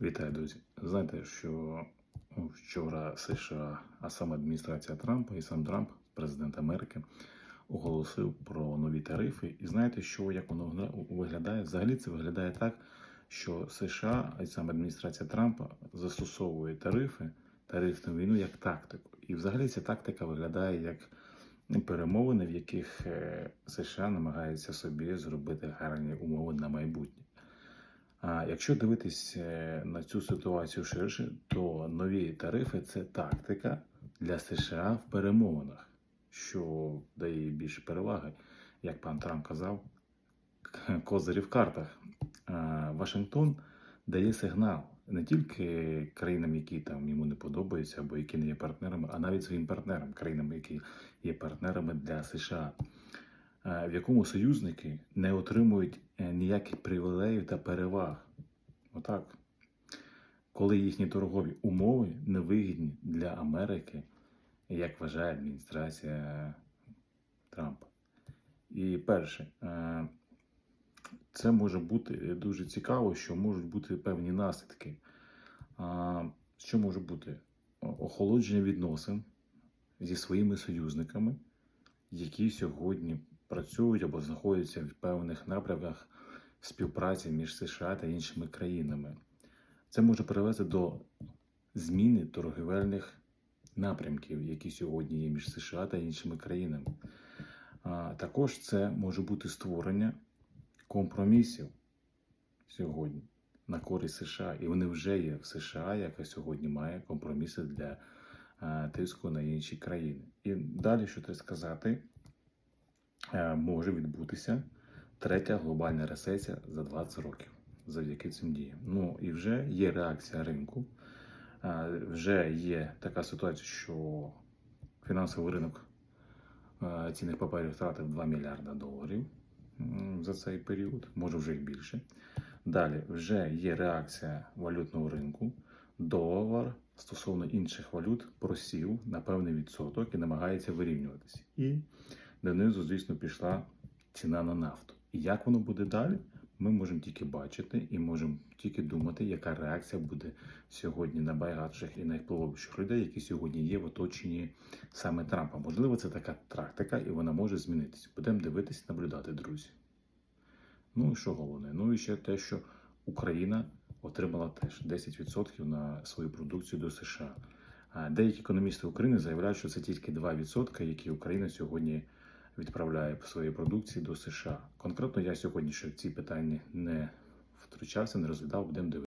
Вітаю, друзі. Знаєте, що вчора США, а саме адміністрація Трампа і сам Трамп, президент Америки, оголосив про нові тарифи. І знаєте, що як воно виглядає? Взагалі це виглядає так, що США, а саме адміністрація Трампа застосовує тарифи, тарифну війну як тактику. І взагалі ця тактика виглядає як перемовини, в яких е, США намагаються собі зробити гарні умови на майбутнє. А якщо дивитись е, на цю ситуацію ширше, то нові тарифи це тактика для США в перемовинах, що дає більше переваги, як пан Трамп казав, козирі в картах. Вашингтон дає сигнал не тільки країнам, які там йому не подобаються або які не є партнерами, а навіть своїм партнерам, країнам, які є партнерами для США в якому союзники не отримують е, ніяких привілеїв та переваг. Отак. Коли їхні торгові умови невигідні для Америки, як вважає адміністрація Трампа. І перше, е, це може бути дуже цікаво, що можуть бути певні наслідки. Що може бути? Охолодження відносин зі своїми союзниками, які сьогодні працюють або знаходяться в певних напрямках співпраці між США та іншими країнами. Це може привести до зміни торговельних напрямків, які сьогодні є між США та іншими країнами. А також це може бути створення компромісів сьогодні на користь США, і вони вже є в США, яка сьогодні має компроміси для тиску на інші країни. І далі, що треба сказати, може відбутися третя глобальна рецесія за 20 років завдяки цим діям. Ну і вже є реакція ринку. Е, Вже є така ситуація, що фінансовий ринок е, цінних паперів втратив 2 мільярда доларів за цей період, може вже й більше. Далі вже є реакція валютного ринку. Долар стосовно інших валют просів на певний відсоток і намагається вирівнюватися. І донизу, звісно, пішла ціна на нафту. І як воно буде далі, ми можемо тільки бачити і можемо тільки думати, яка реакція буде сьогодні на найбагатших і найвпливовіших людей, які сьогодні є в оточенні саме Трампа. Можливо, це така тактика, і вона може змінитися. Будемо дивитися, наблюдати, друзі. Ну і що головне? Ну і ще те, що Україна отримала теж 10% на свою продукцію до США. Деякі економісти України заявляють, що це тільки 2%, які Україна сьогодні відправляє свої продукції до США. Конкретно я сьогодні ще в ці питання не втручався, не розглядав, будемо дивитися.